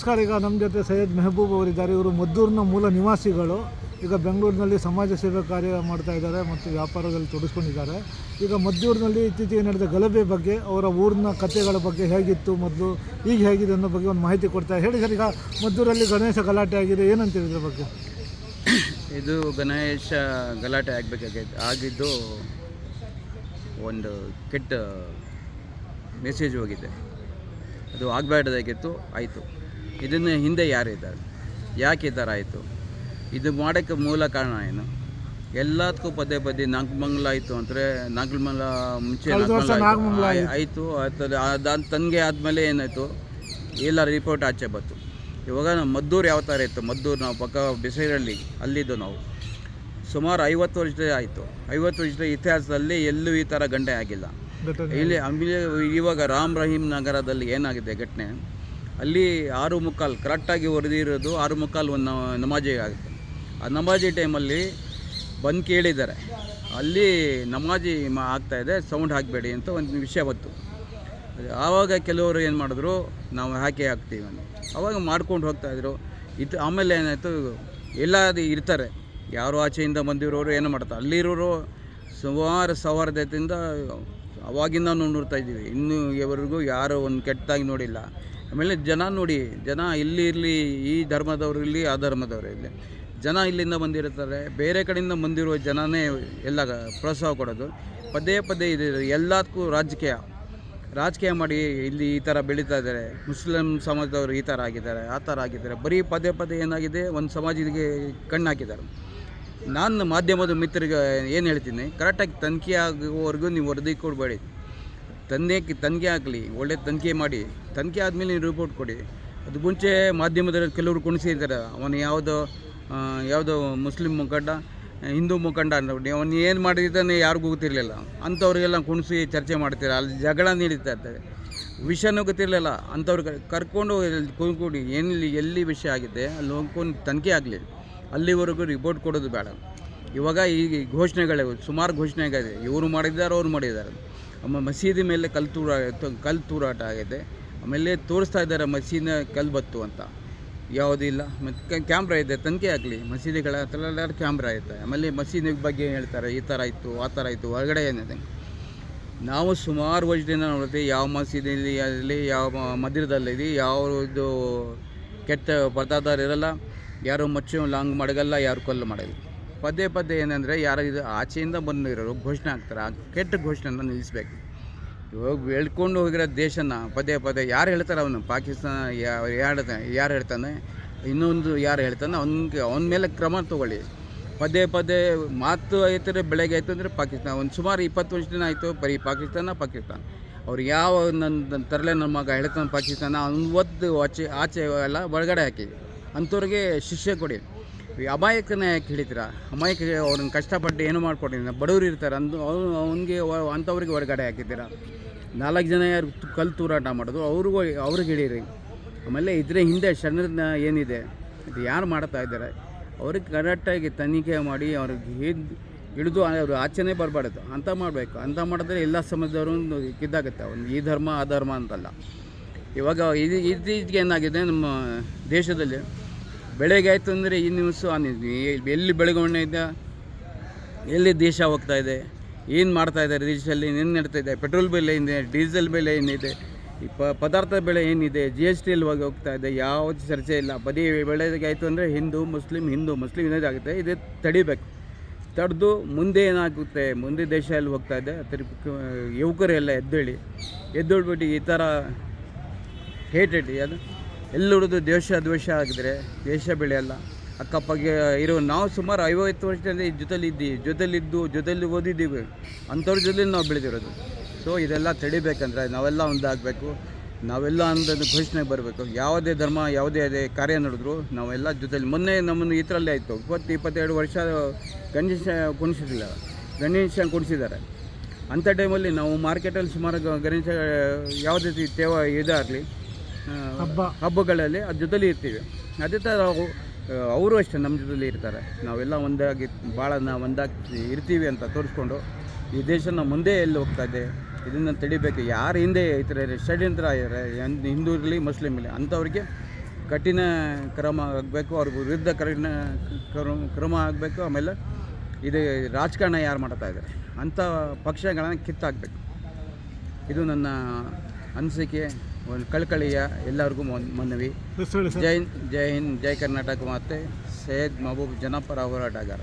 ನಮಸ್ಕಾರ ಈಗ ನಮ್ಮ ಜೊತೆ ಸೈಯದ್ ಮೆಹಬೂಬ್ ಅವರಿದ್ದಾರೆ. ಇವರು ಮದ್ದೂರಿನ ಮೂಲ ನಿವಾಸಿಗಳು. ಈಗ ಬೆಂಗಳೂರಿನಲ್ಲಿ ಸಮಾಜ ಸೇವೆ ಕಾರ್ಯ ಮಾಡ್ತಾ ಇದ್ದಾರೆ ಮತ್ತು ವ್ಯಾಪಾರದಲ್ಲಿ ತೊಡಗಿಸ್ಕೊಂಡಿದ್ದಾರೆ ಈಗ ಮದ್ದೂರಿನಲ್ಲಿ ಇತ್ತೀಚೆಗೆ ನಡೆದ ಗಲಭೆ ಬಗ್ಗೆ, ಅವರ ಊರಿನ ಕಥೆಗಳ ಬಗ್ಗೆ ಹೇಗಿತ್ತು ಮೊದಲು ಈಗ ಹೇಗಿದೆ ಅನ್ನೋ ಬಗ್ಗೆ ಒಂದು ಮಾಹಿತಿ ಕೊಡ್ತಾರೆ ಹೇಳಿ ಸರ್, ಈಗ ಮದ್ದೂರಲ್ಲಿ ಗಣೇಶ ಗಲಾಟೆ ಆಗಿದೆ. ಏನಂತೀವಿ ಇದ್ರ ಬಗ್ಗೆ? ಇದು ಗಣೇಶ ಗಲಾಟೆ ಆಗಬೇಕಾಗೈತೆ. ಆಗಿದ್ದು ಒಂದು ಕೆಟ್ಟ ಮೆಸೇಜ್ ಹೋಗಿದೆ. ಅದು ಆಗಬಾರ್ದಾಗಿತ್ತು, ಆಯಿತು. ಇದನ್ನು ಹಿಂದೆ ಯಾರಿದ್ದಾರೆ? ಯಾಕೆ ಈ ಥರ ಆಯಿತು? ಇದು ಮಾಡೋಕ್ಕೆ ಮೂಲ ಕಾರಣ ಏನು? ಎಲ್ಲದಕ್ಕೂ ಪದೇ ಪದೇ ನಾಗಮಂಗಲ ಆಯಿತು ಅಂದರೆ ನಾಲ್ಕುಮಂಗ್ಲ ಮುಂಚೆ ಆಯಿತು. ಅದಾದ ತನಗೆ ಆದಮೇಲೆ ಏನಾಯಿತು? ಎಲ್ಲ ರಿಪೋರ್ಟ್ ಆಚೆ ಬಂತು. ಇವಾಗ ನಾವು ಮದ್ದೂರು ಯಾವ ಥರ ಇತ್ತು? ಮದ್ದೂರು ನಾವು ಪಕ್ಕ ಬಿಸಿರಳ್ಳಿ ಅಲ್ಲಿದ್ದು ನಾವು. ಸುಮಾರು ಐವತ್ತು ವರ್ಷದ ಆಯಿತು. ಐವತ್ತು ವರ್ಷದ ಇತಿಹಾಸದಲ್ಲಿ ಎಲ್ಲೂ ಈ ಥರ ಗಂಟೆ ಆಗಿಲ್ಲ. ಇಲ್ಲಿ ಆಮೇಲೆ ಇವಾಗ ರಾಮ್ ರಹೀಮ್ ನಗರದಲ್ಲಿ ಏನಾಗಿದೆ ಘಟನೆ? ಅಲ್ಲಿ ಆರು ಮುಕ್ಕಾಲು ಕರೆಕ್ಟಾಗಿ ಹೊರದಿರೋದು ಆರು ಮುಕ್ಕಾಲು ಒಂದು ನಮಾಜಿಗೆ ಆಗುತ್ತೆ. ಆ ನಮಾಜಿ ಟೈಮಲ್ಲಿ ಬಂದು ಕೇಳಿದ್ದಾರೆ. ಅಲ್ಲಿ ನಮಾಜಿ ಮಾ, ಆಗ್ತಾ ಇದೆ ಸೌಂಡ್ ಹಾಕಬೇಡಿ ಅಂತ ಒಂದು ವಿಷಯ ಬಂತು. ಆವಾಗ ಕೆಲವರು ಏನು ಮಾಡಿದ್ರು, ನಾವು ಹಾಕಿ ಹಾಕ್ತೀವಿ ಅಂತ. ಆವಾಗ ಮಾಡ್ಕೊಂಡು ಹೋಗ್ತಾಯಿದ್ರು ಇದು, ಆಮೇಲೆ ಏನಾಯಿತು ಎಲ್ಲ ಅದು ಇರ್ತಾರೆ. ಯಾರು ಆಚೆಯಿಂದ ಬಂದಿರೋರು ಏನು ಮಾಡ್ತಾರೆ? ಅಲ್ಲಿರೋರು ಸುಮಾರು ಸೌಹಾರ್ದತೆಯಿಂದ ಅವಾಗಿಂದ ನೋಡ್ತಾ ಇದ್ದೀವಿ. ಇನ್ನೂ ಇವರೆಗೂ ಯಾರು ಒಂದು ಕೆಟ್ಟದಾಗಿ ನೋಡಿಲ್ಲ. ಆಮೇಲೆ ಜನ ನೋಡಿ, ಜನ ಇಲ್ಲಿ ಇರಲಿ, ಈ ಧರ್ಮದವ್ರು ಇರಲಿ, ಆ ಧರ್ಮದವ್ರು ಇರಲಿ. ಜನ ಇಲ್ಲಿಂದ ಬಂದಿರ್ತಾರೆ. ಬೇರೆ ಕಡೆಯಿಂದ ಬಂದಿರುವ ಜನನೇ ಎಲ್ಲ ಪ್ರೋತ್ಸಾಹ ಕೊಡೋದು. ಪದೇ ಪದೇ ಇದೆ ಎಲ್ಲದಕ್ಕೂ ರಾಜಕೀಯ. ರಾಜಕೀಯ ಮಾಡಿ ಇಲ್ಲಿ ಈ ಥರ ಬೆಳೀತಾ ಇದ್ದಾರೆ. ಮುಸ್ಲಿಂ ಸಮಾಜದವರು ಈ ಥರ ಆಗಿದ್ದಾರೆ, ಆ ಥರ ಆಗಿದ್ದಾರೆ. ಬರೀ ಪದೇ ಪದೇ ಏನಾಗಿದೆ, ಒಂದು ಸಮಾಜಕ್ಕೆ ಕಣ್ಣು ಹಾಕಿದ್ದಾರೆ. ನಾನು ಮಾಧ್ಯಮದ ಮಿತ್ರರಿಗೆ ಏನು ಹೇಳ್ತೀನಿ ಕರೆಕ್ಟಾಗಿ ತನಿಖೆ ಆಗುವವರೆಗೂ ನೀವು ವರದಿ ಕೊಡಬೇಡಿ. ತನಿಖೆ ತನಿಖೆ ಆಗಲಿ, ಒಳ್ಳೆ ತನಿಖೆ ಮಾಡಿ ತನಿಖೆ ಆದಮೇಲೆ ನೀವು ರಿಪೋರ್ಟ್ ಕೊಡಿ. ಅದು ಮುಂಚೆ ಮಾಧ್ಯಮದಲ್ಲಿ ಕೆಲವರು ಕುಣಿಸಿದ್ದಾರೆ ಅವನು ಯಾವುದೋ ಯಾವುದೋ ಮುಸ್ಲಿಂ ಮುಖಂಡ, ಹಿಂದೂ ಮುಖಂಡ ಅಂದ್ರೆ ಅವನು ಏನು ಮಾಡಿದ್ದಾನೆ ಯಾರಿಗೂ ಗೊತ್ತಿರಲಿಲ್ಲ. ಅಂಥವ್ರಿಗೆಲ್ಲ ಕುಣಿಸಿ ಚರ್ಚೆ ಮಾಡ್ತಾರೆ, ಅಲ್ಲಿ ಜಗಳ ನಡೀತಾ ಇರ್ತದೆ. ವಿಷಯನೂ ಗೊತ್ತಿರಲಿಲ್ಲ. ಅಂಥವ್ರು ಕ- ಕರ್ಕೊಂಡು ಕೂಡಿ ಎಲ್ಲಿ ಎಲ್ಲಿ ವಿಷಯ ಆಗಿದೆ, ಅಲ್ಲಿ ಹೋಗ್ಕೊಂಡು ತನಿಖೆ ಆಗಲಿ. ಅಲ್ಲಿವರೆಗೂ ರಿಪೋರ್ಟ್ ಕೊಡೋದು ಬೇಡ. ಇವಾಗ ಈ ಘೋಷಣೆಗಳಿವೆ, ಸುಮಾರು ಘೋಷಣೆಗಳಿದೆ ಇವರು ಮಾಡಿದ್ದಾರೆ, ಅವ್ರು ಮಾಡಿದ್ದಾರೆ. ಮಸೀದಿ ಮೇಲೆ ಕಲ್ಲು ತೂರ, ಕಲ್ಲು ತೂರಾಟ ಆಗಿದೆ. ಆಮೇಲೆ ತೋರಿಸ್ತಾ ಇದ್ದಾರೆ ಮಸೀದಿನ ಕಲ್ಲು ಬತ್ತು ಅಂತ. ಯಾವುದೂ ಇಲ್ಲ. ಮತ್ತು ಕ್ಯಾಮ್ರಾ ಇದೆ, ತನಿಖೆ ಆಗಲಿ. ಮಸೀದಿಗಳ ಹತ್ರ ಕ್ಯಾಮ್ರಾ ಇದೆ ಆಮೇಲೆ ಮಸೀದಿ ಬಗ್ಗೆ ಹೇಳ್ತಾರೆ, ಈ ಥರ ಇತ್ತು, ಆ ಥರ ಇತ್ತು, ಹೊರಗಡೆ ಏನಿದೆ? ನಾವು ಸುಮಾರು ವರ್ಷದಿಂದ ನೋಡ್ತೀವಿ, ಯಾವ ಮಸೀದಿಯಲ್ಲಿ ಆಗಲಿ, ಯಾವ ಮಂದಿರದಲ್ಲಿ ಯಾವುದು ಕೆಟ್ಟ ಪದಾರ್ಥ ಇರಲ್ಲ. ಯಾರು ಮಚ್ಚು ಲಾಂಗ್ ಮಾಡಗಲ್ಲ, ಯಾರು ಕಲ್ಲು ಮಾಡಲ್ಲ ಪದೇ ಪದೇ ಏನಂದರೆ ಯಾರು ಇದು ಆಚೆಯಿಂದ ಬಂದಿರೋರು ಘೋಷಣೆ ಆಗ್ತಾರೆ? ಆ ಕೆಟ್ಟ ಘೋಷಣೆನ ನಿಲ್ಲಿಸ್ಬೇಕು. ಇವಾಗ ಹೇಳ್ಕೊಂಡು ಹೋಗಿರೋ ದೇಶನ ಪದೇ ಪದೇ ಯಾರು ಹೇಳ್ತಾರೆ ಅವನು? ಪಾಕಿಸ್ತಾನ ಯಾರು ಯಾರು ಹೇಳ್ತಾನೆ? ಇನ್ನೊಂದು ಯಾರು ಹೇಳ್ತಾನೆ? ಅವನಿಗೆ ಅವನ ಮೇಲೆ ಕ್ರಮ ತಗೊಳ್ಳಿ. ಪದೇ ಪದೇ ಮಾತು ಆಯ್ತಾರೆ ಬೆಳಗ್ಗೆ ಆಯಿತು ಅಂದರೆ ಪಾಕಿಸ್ತಾನ. ಒಂದು ಸುಮಾರು ಇಪ್ಪತ್ತು ದಿನ ಆಯಿತು ಬರೀ ಪಾಕಿಸ್ತಾನ ಪಾಕಿಸ್ತಾನ. ಅವ್ರು ಯಾವ ನನ್ನ ತರಲೆ ನಮ್ಮ ಮಗ ಹೇಳ್ತಾನೆ ಪಾಕಿಸ್ತಾನ ಅವ್ನು ಒದ್ದು ಆಚೆ ಆಚೆ ಎಲ್ಲ ಒಳಗಡೆ ಹಾಕಿ. ಅಂಥವ್ರಿಗೆ ಶಿಷ್ಯ ಕೊಡಿ. ಅಮಾಯಕನ ಯಾಕೆ ಹೇಳಿದ್ರ ಅಮಾಯಕ ಅವ್ರನ್ನ ಕಷ್ಟಪಟ್ಟು ಏನು ಮಾಡ್ಕೊಟ್ಟಿದ್ದೀರ ಬಡವರು ಇರ್ತಾರೆ, ಅಂದು ಅವ್ರು ಅವನಿಗೆ ಅಂಥವ್ರಿಗೆ ಹೊರಗಡೆ ಹಾಕಿದ್ದೀರ? ನಾಲ್ಕು ಜನ ಯಾರು ಕಲ್ಲು ತೂರಾಟ ಮಾಡೋದು, ಅವ್ರಿಗೂ ಅವ್ರಿಗೆ ಹಿಡೀರಿ ಆಮೇಲೆ ಇದ್ರ ಹಿಂದೆ ಶರಣರನ್ನ ಏನಿದೆ? ಇದು ಯಾರು ಮಾಡ್ತಾ ಇದ್ದಾರೆ? ಅವ್ರಿಗೆ ಕರೆಕ್ಟಾಗಿ ತನಿಖೆ ಮಾಡಿ ಅವ್ರಿಗೆ ಹಿಡ್, ಹಿಡಿದು ಅವರು ಆಚೆನೇ ಬರಬಾರ್ದು. ಅಂತ ಮಾಡಬೇಕು. ಅಂತ ಮಾಡಿದ್ರೆ ಎಲ್ಲ ಸಮಾಜದವರು ಇದ್ದಾಗುತ್ತೆ ಒಂದು ಈ ಧರ್ಮ, ಆ ಧರ್ಮ ಅಂತಲ್ಲ. ಇವಾಗ ಇದು, ಇತ್ತೀಚೆಗೆ ಏನಾಗಿದೆ ನಮ್ಮ ದೇಶದಲ್ಲಿ ಬೆಳಗ್ಗೆ ಆಯಿತು ಅಂದರೆ ಈ ನ್ಯೂಸು ಎಲ್ಲಿ ಬೆಳವಣಿಗೆ ಇದೆ ಎಲ್ಲಿ ದೇಶ ಹೋಗ್ತಾ ಇದೆ, ಏನು ಮಾಡ್ತಾ ಇದ್ದಾರೆ, ದೇಶದಲ್ಲಿ ಏನು ನಡೀತಾ ಇದೆ ಪೆಟ್ರೋಲ್ ಬೆಲೆ ಏನಿದೆ ಡೀಸೆಲ್ ಬೆಲೆ ಏನಿದೆ, ಈ ಪದಾರ್ಥ ಬೆಲೆ ಏನಿದೆ ಜಿ ಎಸ್ ಟಿಯಲ್ಲಿ ಹೋಗಿ ಹೋಗ್ತಾ ಇದೆ, ಯಾವುದು ಚರ್ಚೆ ಇಲ್ಲ. ಬದಿ ಬೆಳೆಗೆ ಆಯಿತು ಅಂದರೆ ಹಿಂದೂ, ಮುಸ್ಲಿಂ ಹಿಂದೂ, ಮುಸ್ಲಿಂ ಇದಾಗುತ್ತೆ ಇದು ತಡಿಬೇಕು. ತಡೆದು ಮುಂದೆ ಏನಾಗುತ್ತೆ, ಮುಂದೆ ದೇಶದಲ್ಲಿ ಹೋಗ್ತಾ ಇದೆ, ಅದ್ರ ಯುವಕರೆಲ್ಲ ಎದ್ದೇಳಿ, ಎದ್ದೇಳ್ಬಿಟ್ಟು ಈ ಥರ ಹೇಟೆಡ್ ಅದು ಎಲ್ಲುಳಿದು ದೇಶ ದ್ವೇಷ ಆಗಿದ್ರೆ ದೇಶ ಬೆಳೆಯಲ್ಲ. ಅಕ್ಕಪ್ಪಗೆ ಇರೋ ನಾವು ಸುಮಾರು ಐವತ್ತು ವರ್ಷದಲ್ಲಿ ಜೊತೆಲಿ ಇದ್ದೀವಿ ಜೊತೆಲಿದ್ದು ಜೊತೆಲಿ ಓದಿದ್ದೀವಿ. ಅಂಥವ್ರ ಜೊತೆಲಿ ನಾವು ಬೆಳೆದಿರೋದು. ಸೊ ಇದೆಲ್ಲ ತಡಿಬೇಕಂದ್ರೆ ನಾವೆಲ್ಲ ಒಂದಾಗಬೇಕು. ನಾವೆಲ್ಲ ಅಂದ್ರೆ ಘೋಷಣೆ ಬರಬೇಕು. ಯಾವುದೇ ಧರ್ಮ, ಯಾವುದೇ ಅದೇ ಕಾರ್ಯ ನಡೆದ್ರು ನಾವೆಲ್ಲ ಜೊತೆಲಿ. ಮೊನ್ನೆ ನಮ್ಮನ್ನು ಈ ಥರಲ್ಲೇ ಆಯಿತು. ಇಪ್ಪತ್ತು, ಇಪ್ಪತ್ತೆರಡು ವರ್ಷ ಗಣೇಶ ಕುಣಿಸಿದಿಲ್ಲ ಗಣೇಶ ಕುಣಿಸಿದ್ದಾರೆ ಅಂಥ ಟೈಮಲ್ಲಿ ನಾವು ಮಾರ್ಕೆಟಲ್ಲಿ ಸುಮಾರು ಗಣೇಶ ಯಾವುದೇ ತೇವ ಇದಾಗಲಿ ಹಬ್ಬ. ಹಬ್ಬಗಳಲ್ಲಿ ಅದ್ರ ಜೊತೆಲಿ ಇರ್ತೀವಿ. ಅದೇ ಥರ ಅವರು ಅಷ್ಟೇ ನಮ್ಮ ಜೊತೆಲಿ ಇರ್ತಾರೆ. ನಾವೆಲ್ಲ ಒಂದಾಗಿ ಭಾಳ ನಾವು ಒಂದಾಗಿ ಇರ್ತೀವಿ ಅಂತ ತೋರಿಸ್ಕೊಂಡು, ಈ ದೇಶನ ಮುಂದೆ ಎಲ್ಲಿ ಹೋಗ್ತಾ ಇದೆ, ಇದನ್ನು ತಡಿಬೇಕು. ಯಾರು ಹಿಂದೆ ಥರ ಷಡ್ಯಂತ್ರ ಇದ್ದಾರೆ ಹಿಂದೂ ಇರಲಿ ಮುಸ್ಲಿಮ್ ಇರಲಿ, ಅಂಥವ್ರಿಗೆ ಕಠಿಣ ಕ್ರಮ ಆಗಬೇಕು. ಅವ್ರ ವಿರುದ್ಧ ಕಠಿಣ ಕ್ರಮ ಕ್ರಮ ಆಗಬೇಕು. ಆಮೇಲೆ ಇದು ರಾಜಕಾರಣ ಯಾರು ಮಾಡ್ತಾ ಇದ್ದಾರೆ ಅಂಥ ಪಕ್ಷಗಳನ್ನು ಕಿತ್ತಾಕಬೇಕು. ಇದು ನನ್ನ ಅನಿಸಿಕೆ. ಒಂದು ಕಳ್ಕಳಿಯ ಎಲ್ಲರಿಗೂ ಮನ್- ಮನವಿ. ಜೈ ಹಿಂದ್ ಜೈ ಹಿಂದ್ ಜೈ ಕರ್ನಾಟಕ ಮಾತೆ. ಸೈಯದ್ ಮಹಬೂಬ್ ಜನಪರ ಹೋರಾಟಗಾರ.